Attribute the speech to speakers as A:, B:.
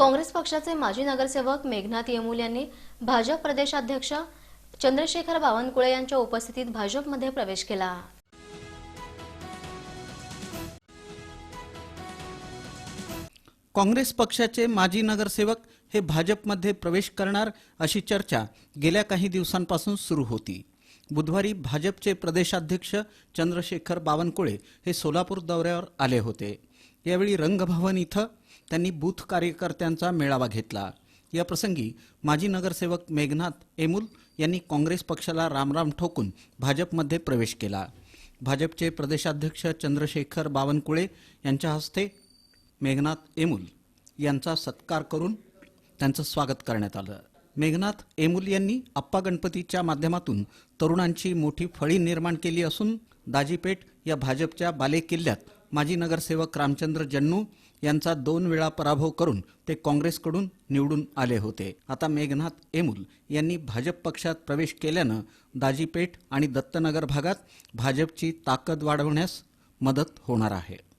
A: काँग्रेस पक्षाचे माजी नगरसेवक मेघनाथ येमूल यांनी भाजप प्रदेशाध्यक्ष चंद्रशेखर बावनकुळे यांच्या उपस्थितीत भाजपमध्ये प्रवेश केला.
B: काँग्रेस पक्षाचे माजी नगरसेवक हे भाजपमध्ये प्रवेश करणार अशी चर्चा गेल्या काही दिवसांपासून सुरू होती. बुधवारी भाजपचे प्रदेशाध्यक्ष चंद्रशेखर बावनकुळे हे सोलापूर दौऱ्यावर आले होते. यावेळी रंगभवन इथं त्यांनी बूथ कार्यकर्त्यांचा मेळावा घेतला. या प्रसंगी माजी नगरसेवक मेघनाथ एमुल यांनी काँग्रेस पक्षाला रामराम ठोकून भाजपमध्ये प्रवेश केला. भाजपचे प्रदेशाध्यक्ष चंद्रशेखर बावनकुळे यांच्या हस्ते मेघनाथ एमुल यांचा सत्कार करून त्यांचं स्वागत करण्यात आलं. मेघनाथ एमुल यांनी अप्पा गणपतीच्या माध्यमातून तरुणांची मोठी फळी निर्माण केली असून दाजीपेठ या भाजपच्या बालेकिल्ल्यात माजी नगरसेवक रामचंद्र जन्नू यांचा दोन वेळा पराभव करून ते काँग्रेसकडून निवडून आले होते. आता मेघनाथ एमुल यांनी भाजप पक्षात प्रवेश केल्यानं दाजीपेठ आणि दत्तनगर भागात भाजपची ताकद वाढवण्यास मदत होणार आहे.